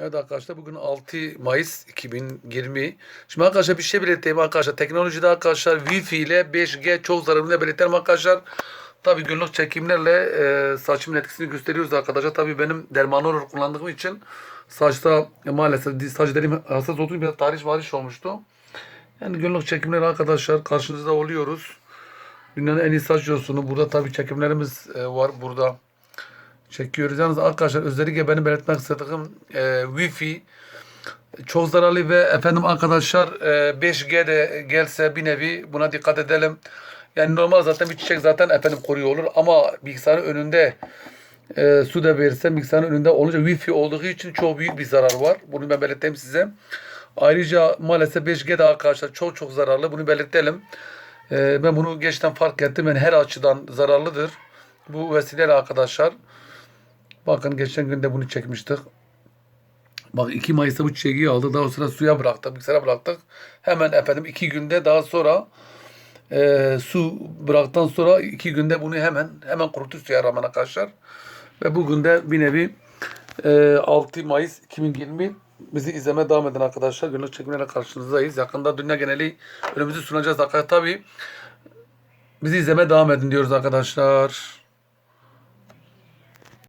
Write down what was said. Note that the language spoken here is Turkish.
Evet arkadaşlar bugün 6 Mayıs 2020. Şimdi arkadaşlar bir şey belirteyim arkadaşlar. Teknolojide arkadaşlar Wi-Fi ile 5G çok zararlı belirtelim arkadaşlar. Tabii günlük çekimlerle e, saçımın etkisini gösteriyoruz arkadaşlar. Tabii benim dermanı olarak kullandığım için saçta e, maalesef saç derim hassas olduğu biraz tarih variş olmuştu. Yani günlük çekimler arkadaşlar karşınızda oluyoruz. Dünyanın en iyi saç yosunu. Burada tabii çekimlerimiz e, var burada çekiyoruz. Yalnız arkadaşlar özellikle benim belirtmek istediğim e, Wi-Fi çok zararlı ve efendim arkadaşlar e, 5G de gelse bir nevi buna dikkat edelim. Yani normal zaten bir çiçek zaten efendim koruyor olur ama bilgisayarın önünde e, su da verirse bilgisayarın önünde olunca Wi-Fi olduğu için çok büyük bir zarar var. Bunu ben belirteyim size. Ayrıca maalesef 5G de arkadaşlar çok çok zararlı. Bunu belirtelim. E, ben bunu geçten fark ettim. Yani her açıdan zararlıdır. Bu vesileyle arkadaşlar Bakın geçen gün de bunu çekmiştik. Bak 2 Mayıs'ta bu çiçeği aldık. Daha sonra suya bıraktık. Bilgisayara bıraktık. Hemen efendim 2 günde daha sonra e, su bıraktıktan sonra 2 günde bunu hemen hemen kurutup suya rağmen arkadaşlar. Ve bugün de bir nevi e, 6 Mayıs 2020 bizi izleme devam edin arkadaşlar. Günlük çekimlerle karşınızdayız. Yakında dünya geneli önümüzü sunacağız. Tabii bizi izleme devam edin diyoruz arkadaşlar.